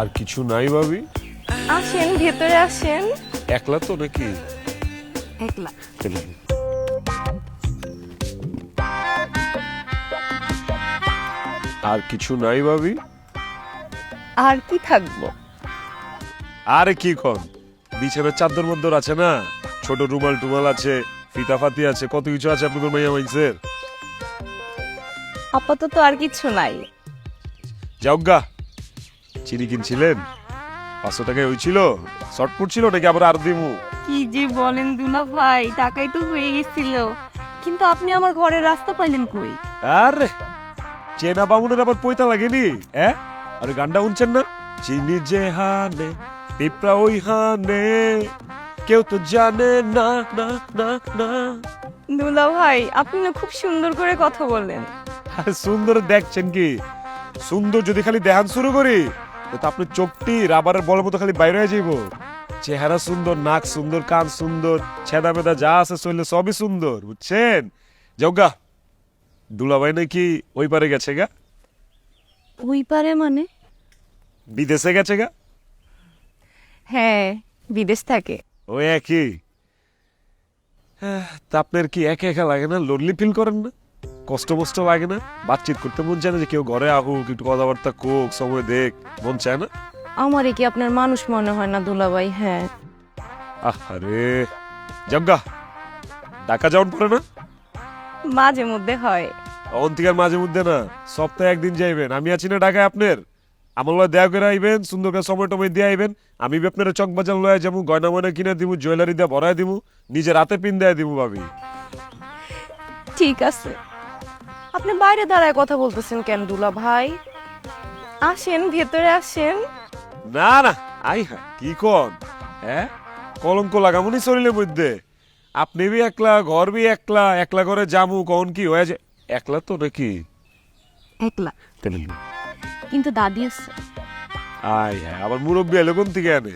আর কিছু নাই ভাবি। আসেন ভেতরে আসেন। একলা তো নাকি? একলা। আর কিছু নাই ভাবি। আর কি থাকব? আর কি কন বিছানার চাদর মধ্যে আছে না? ছোট রুমাল টুমাল আছে ফিতা ফাতি আছে কত কিছু আছে আপনাদের মাইয়া মাইন্সের আপাতত আর কিছু নাই। যাওগা চিনি কিনছিলেন? পাঁচশো টাকায় হয়েছিল শর্ট পড়ছিল নাকি আবার আর দিমু? কি যে বলেন দুলা ভাই টাকাই তো হয়ে গেছিল। কিন্তু আপনি আমার ঘরের রাস্তা পাইলেন কই? আরে চেনা বামুনের আবার পয়তা লাগেনি হ্যাঁ? আরে গানটা শুনছেন না? চিনি যে হানে পিঁপড়া ওই হানে কেউ তো জানে না না না না। দুলা ভাই আপনি না খুব সুন্দর করে কথা বলেন। আরে সুন্দর দেখছেন কি? সুন্দর যদি খালি দেখান শুরু করি তো আপনার চোখটি রাবারের বলের মতো খালি বাইরে হয়ে যাইব। চেহারা সুন্দর নাক সুন্দর কান সুন্দর ছেদা মেদা যা আছে শরীরে সবই সুন্দর বুঝছেন? যোগা দুলাভাই নাকি ওই পারে গেছে গা। ওই পারে মানে? বিদেশে গেছে গা? হ্যাঁ বিদেশ থাকে। ওই একই। তা আপনার কি একা একা লাগে না? লোনলি ফিল করেন না? কষ্ট মষ্ট লাগে না বাতচিত করতে মন চায় না যে কেউ ঘরে আহুক একটু কথাবার্তা কোক সময় দেখ মন চায় না। আমারে কি আপনার মানুষ মনে হয় না দুলা ভাই হ্যাঁ। আরে জগ্গা ঢাকা যাওয়ার পরে না? মাঝে মধ্যে হয়। অন্তিকার মাঝে মধ্যে না সপ্তাহে একদিন যাইবেন আমি আছি না ঢাকায় আপনার। আমার লয় দেয়া করে আইবেন সুন্দর করে সময় টময় দিয়ে আইবেন। আমি বি আপনার চক বাজার লয়ে যাব গয়না ময়না কিনে দিব জুয়েলারি দিয়ে ভরাই দিব নিজের রাতে পিন দেয় দিব ভাবি। ঠিক আছে। আপনি বাইরে দাঁড়ায় কথা বলতেছেন কেন দুলা ভাই? আসেন ভেতরে আসেন। না না আই হ্যাঁ কি কন? হ্যাঁ? কলঙ্ক লাগামুনি শরীরের মধ্যে আপনি বি একলা ঘর বি একলা একলা করে জামু কখন কি হয়ে যায়? একলা তো নাকি? একলা। কিন্তু দাদি আছে। আয় হ্যাঁ আবার মুরব্বী এলো কোন থেকে আনে?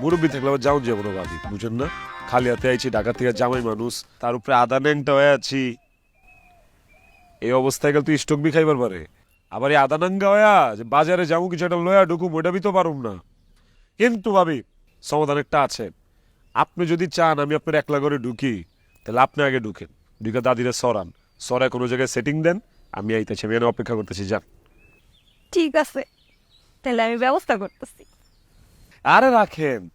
মুরব্বী থাকলে আবার যাও যাব না ভাবি বুঝেন না? খালি হাতে আইছি ঢাকা থেকে জামাই মানুষ তার উপরে আদা ন্যাংটা হয়ে আছি। এই অবস্থায় গেলে তুই স্টক বি খাইবার পারে। আবার এই আদা নাঙ্গা হয়া যে বাজারে যাব কিছু একটা লয়া ঢুকুম ওটা বি তো পারুম না। কিন্তু ভাবি সমাধান একটা আছে। আপনি যদি চান আমি আপনার একলা করে ঢুকি তাহলে আপনি আগে ঢুকেন। ঢুকে দাদিরে সরান। সরায় কোনো জায়গায় সেটিং দেন আমি আইতেছি আমি অপেক্ষা করতেছি যান। ঠিক আছে। তাহলে আমি ব্যবস্থা করতেছি। আরে রাখেন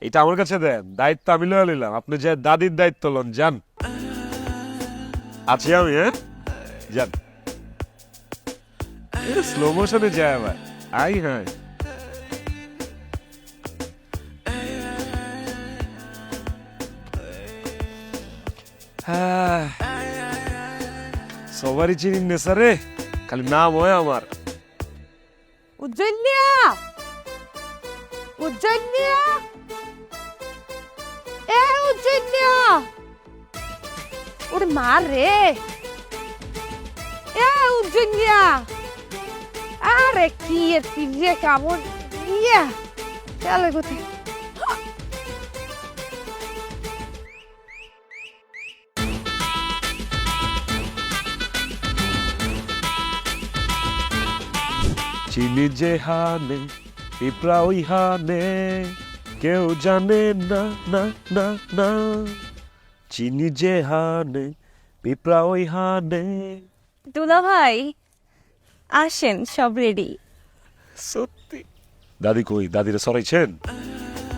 এটা আমার কাছে দেন দায়িত্ব আমি লয়ে নিলাম আপনি যে দাদির দায়িত্ব লন যান। আছি আমি হ্যাঁ? যান। স্লো মোশনে যায় আবার আই হ্যাঁ। হ্যাঁ। সবারই চিনি নেশারে খালি নাম হয় আমার। উজ্জয়নিয়া উজ্জয়নিয়া এ উজ্জয়নিয়া ওরে মার রে! এ উজ্জয়নিয়া আরে কি এর পিজে ইয়া চিনি যে হানে পিঁপড়া ওই হানে কেউ জানে না না না না চিনি যে হানে পিঁপড়া ওই হানে দুলা ভাই আসেন সব রেডি সত্যি? দাদি কই? দাদিরে সরাইছেন?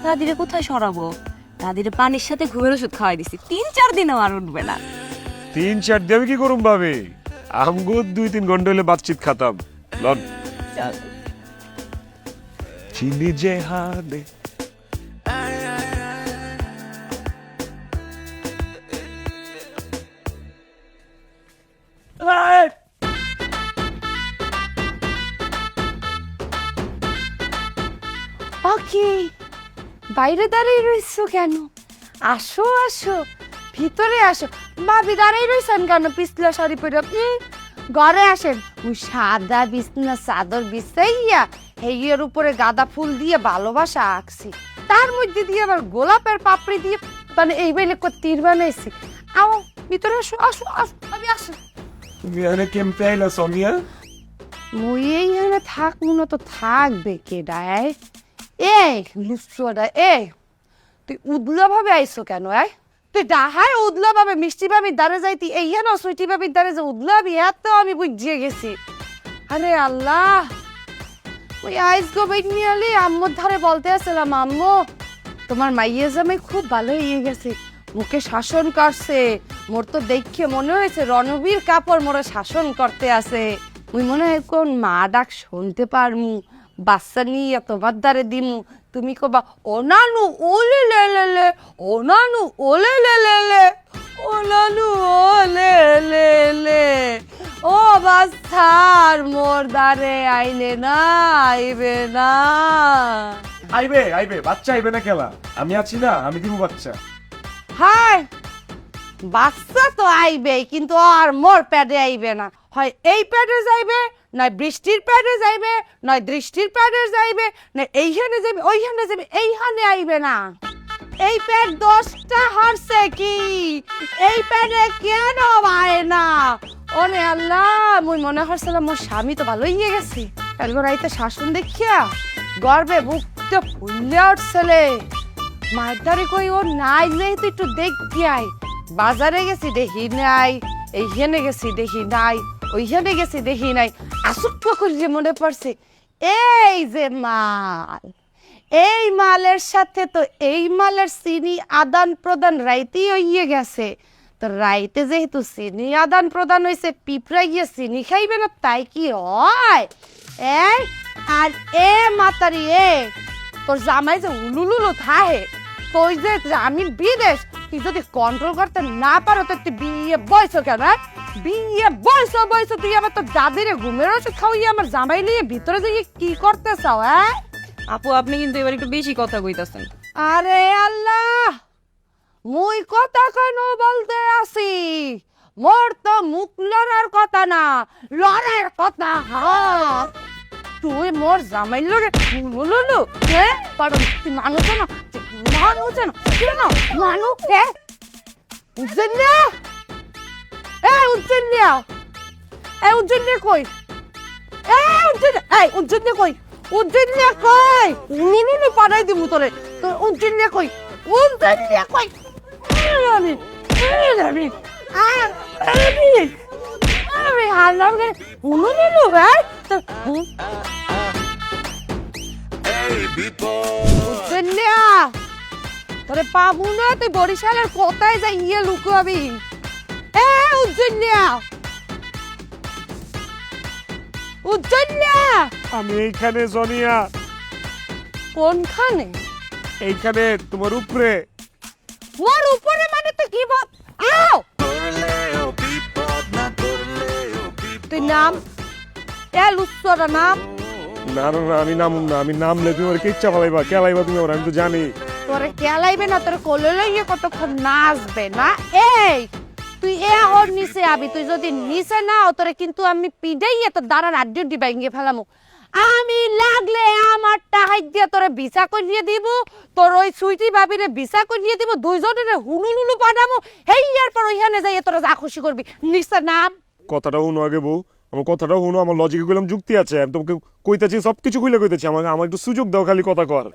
দাদিরে কোথায় সরাবো? দাদিরে পানির সাথে ঘুমের ওষুধ খাওয়াই দিছি। তিন চার দিনও আর উঠবে না। তিন চার আমি কি করুম ভাবে? আমগো দুই তিন ঘণ্টা হলে বাতচিত খাতাম। লন। চিনি যে হানে বাইরে দাঁড়িয়ে রইছো কেন? আসো আসো ভিতরে আসো। ভাবি দাঁড়িয়ে রইছেন কেন পিছলা শাড়ি পরে? ঘরে আসেন। ওই সাদা বিছনা চাদর বিছাইয়া হেইয়ের উপরে গাঁদা ফুল দিয়ে ভালোবাসা আঁকছি। তার মধ্যে দিয়ে আবার গোলাপের পাপড়ি দিয়ে মানে এই বেলে তীর বানাইছি। আও ভিতরে আসো আসো আসো ভাবি আসো। তুমি এখানে কেমতে আইলা সোনিয়া মুই এইখানে থাকব না তো থাকবে কে ডায় এ লুচুয়াটা এ তুই উদলা ভাবে আইসো কেন আয় তুই ডাহায় উদলা ভাবে মিষ্টি ভাবি দাঁড়ে যাইতি এইখানে সুইটি ভাবির দাঁড়ে যে উদলা ভাবি এত আমি বুঝিয়ে গেছি। আরে আল্লাহ! ওই আইস গো বেগনি আলি আম্মুর ধারে বলতে আসলাম আম্মু, তোমার মাইয়ে জামাই খুব ভালো হয়ে গেছে, মুখে শাসন করছে। মোর তো দেখে মনে হয়েছে, রণবীর কাপড় মোরে শাসন করতে আছে মুই মনে হয় কোন মা ডাক শুনতে পারমু। বাচ্চা নিয়ে তোমার দ্বারে দিমু। তুমি কবা ও নানু ওলে লে লে লে ও নানু ওলে লে লে লে ও নানু ওলে লে লে ও বাচ্চার মোর দ্বারে আইলে না আইবে না। আইবে আইবে বাচ্চা আইবে না খেলা আমি আছি না আমি দিব বাচ্চা। হাই বাচ্চা তো আইবে কিন্তু আর মোর প্যাডে আইবে না। হয় এই প্যাডে যাইবে নয় বৃষ্টির প্যাডে যাইবে নয় দৃষ্টির প্যাডে যাইবে না এইখানে যাইবে, ওইখানে যাইবে, এইখানে আইবে না। এই প্যাড দশটা হারছে কি? এই প্যাডে কেন আয় না? ওনে আল্লাহ, মুই মনে হচ্ছিলাম মোর স্বামী তো ভালোই হয়ে গেছি। কালকে রাইতে শাসন দেখিয়া গর্বে বুকটা ফুললে উঠছিলে। মারদারে কই, ও নাই যেহেতু একটু দেখি আই বাজারে গেছি দেখি নাই, এইখানে গেছি দেখি নাই। ওইখানে গেছি, দেখি নাই। আসুক করে মনে পড়ছে, এই যে মাল। এই মালের সাথে তো এই মালের চিনি আদান প্রদান রাইতেই হইয়ে গেছে। তো রাইতে যেহেতু চিনি আদান প্রদান হয়েছে পিঁপড়া গিয়ে চিনি খাইবে না, তাই কি হয়? এই, আর এ মাতারি, এ, তোর জামাই যে উলুলুলু থাহে তুই যে আমি বিদেশ তুই যদি কন্ট্রোল করতে না পারো তো তুই বিয়ে বয়স কেন হ্যাঁ? বিয়ে বয়স বয়স তুই আমার তো দাদিরে ঘুমের ওষুধ খাওয়াই আমার জামাই নিয়ে ভিতরে যাইয়ে কি করতে চাও হ্যাঁ? আপু আপনি কিন্তু এবার একটু বেশি কথা কইতাছেন। আরে আল্লাহ মুই কথা কেন বলতে আসি? মোর তো মুখ লড়ার কথা না লড়ার কথা হ্যাঁ? তুই মোর জামাই লড়ে বলল হ্যাঁ পারো তুই মানুষ না মানুষ না কেন মানুষ হে উজ্জন্যা এ উজ্জন্যা এ উজ্জন্যা কই? এ উজ্জন্যা এই উজ্জন্যা কই? উজ্জন্যা কই? নুনু পাঠাই দিমু তোরে। তোর উজ্জন্যা কই? উজ্জন্যা কই? আমি আমি আমি আমি হারলাম রে নুনু নুনু তোরে পাবো না তুই বরিশালের কোথায় যাই ইয়ে লুকাবি? এ উজ্জন্যা উজ্জন্যা আমি এইখানে জনিয়া। কোনখানে? এইখানে তোমার উপরে। মোর উপরে মানে তুই কি বল আও! নাম? এ লুচ্চরা নাম? না না না আমি নামুন না আমি নামলে তুমি আমার ইচ্ছা ফলাইবা কেলাইবা তুমি আমার আমি তো জানি। তোরে কেলাইবে না তোরে কোলে লইয়ে কতক্ষণ নাচবে না? এই তুই এ ওর নিচে আবি তুই যদি নিচে না ও তোরে কিন্তু আমি পিডাইয়ে তোর দাঁড়ান আড্ডি উড্ডি ভাঙ্গিয়ে ফেলামু। আমি লাগলে আমার টাহাই দিয়ে তোরে ভিসা করিয়ে দিব তোর ওই সুইটি ভাবিরে ভিসা করিয়ে দিব দুইজনের হুলুলুলু পাঠামু হেই এরপর ওইখানে যাইয়ে তোরা যা খুশি করবি। নিচে নাম। কথাটা শুনো আগে বউ আমার কথাটা শুনো আমার লজিকে গেলাম যুক্তি আছে আমি তোমাকে কইতাছি সব কিছু কইলে কইতেছি আমাকে আমার একটু সুযোগ দাও খালি কথা কর।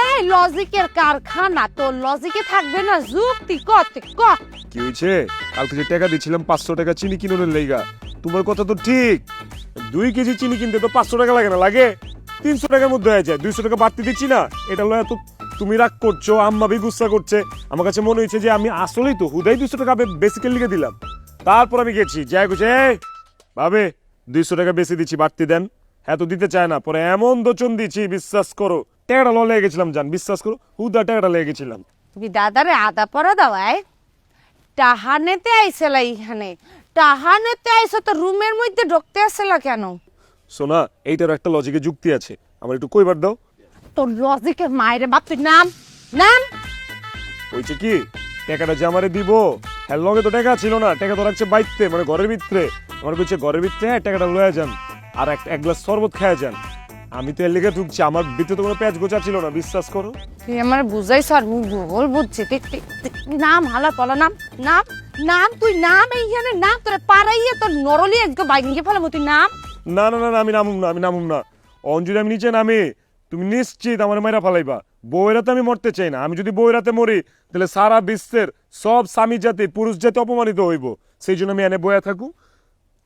এই লজিকের কারখানা তো লজিকে থাকবে না যুক্তি কত ক। কি হয়েছে? কালকে যে টাকা দিচ্ছিলাম পাঁচশো টাকা চিনি কিনোর লেগা তোমার কথা তো ঠিক। দুই কেজি চিনি কিনতে তো পাঁচশো টাকা লাগে না লাগে। তিনশো টাকার মধ্যে হয়ে যায় দুইশো টাকা বাড়তি দিচ্ছি না। এটা হলো এত তুমি রাগ করছ আম্মা বি গুসা করছে। আমার কাছে মনে হয়েছে যে আমি আসলেই তো হুদাই দুশো টাকা বেসিক্যালি লিখে দিলাম। তারপর আমি গেছি যাই গেছে ভাবে দুইশো টাকা বেশি দিচ্ছি বাড়তি দেন। হ্যাঁ তো দিতে চায় না পরে এমন দোচন দিচ্ছি বিশ্বাস করো। টাকাটা ল লেগে গেছিলাম জান বিশ্বাস করো হুদা টাকাটা লেগে গেছিলাম। তুমি দাদারে আদা পরা দাওয়াই টাহানেতে আইসেলা ইখানে টাহানেতে আইসো তো রুমের মধ্যে ঢুকতে আসেলা কেন? সোনা এইটার একটা লজিকে যুক্তি আছে। আমার একটু কইবার দাও। তোর লজিকের মায়ের বাপ তুই নাম নাম। হয়েছে কি টাকাটা যে আমারে দিব। হ্যাঁ লগে তো টাকা ছিল না টাকা তো রাখছে বাইতে মানে ঘরের ভিতরে। আমার বলছে ঘরের ভিতরে টাকাটা লয়ে যান আর এক এক গ্লাস শরবত খায় যান। আমি তো এর লেগে ঢুকছি আমার ভিতরে তো কোনো প্যাঁচ গোচা ছিল না বিশ্বাস করো। তুই আমার বুঝাইছ আর মুখ ভূগোল বুঝছি। নাম হালা পলা নাম নাম নাম তুই নাম এইখানে নাম তোরে পারাইয়ে তোর নরলি একদম বাইক নিয়ে ফেলাম তুই নাম। না না না আমি নামুম না আমি নামুম না। অঞ্জলি আমি নিচে নামি। তুমি নিশ্চিত আমার মায়েরা ফালাইবা। বউয়েরাতে আমি মরতে চাই না। আমি যদি বউয়েরাতে মরি তাহলে সারা বিশ্বের সব স্বামী জাতি পুরুষ জাতি অপমানিত হইব। সেই জন্য আমি এনে বয়া থাকু।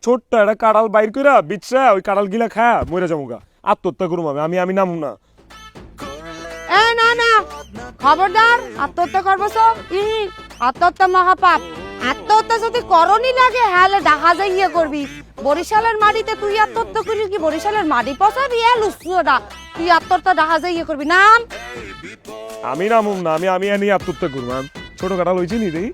ছোট্ট একটা কাড়াল বাইর কইরা বিচরা ওই কাড়াল গিলা খায়া মরে যাব গা আত্মহত্যা করুম আমি আমি আমি নামুম না। এ না না খবরদার আত্মহত্যা করব সব ই আত্মহত্যা মহাপাপ। আত্মহত্যা যদি করনি লাগে হ্যালে দেখা যায় ইয়ে করবি। বরিশালের মাটিতে তুই আত্মহত্যা করিস কি? বরিশালের মাটি পচাবি এ লুসুটা তুই আত্মহত্যা দেখা যায় ইয়ে করবি। নাম? আমি নামুম না আমি আমি এনে আত্মহত্যা করুম ছোট কাড়াল হয়েছি নি দেই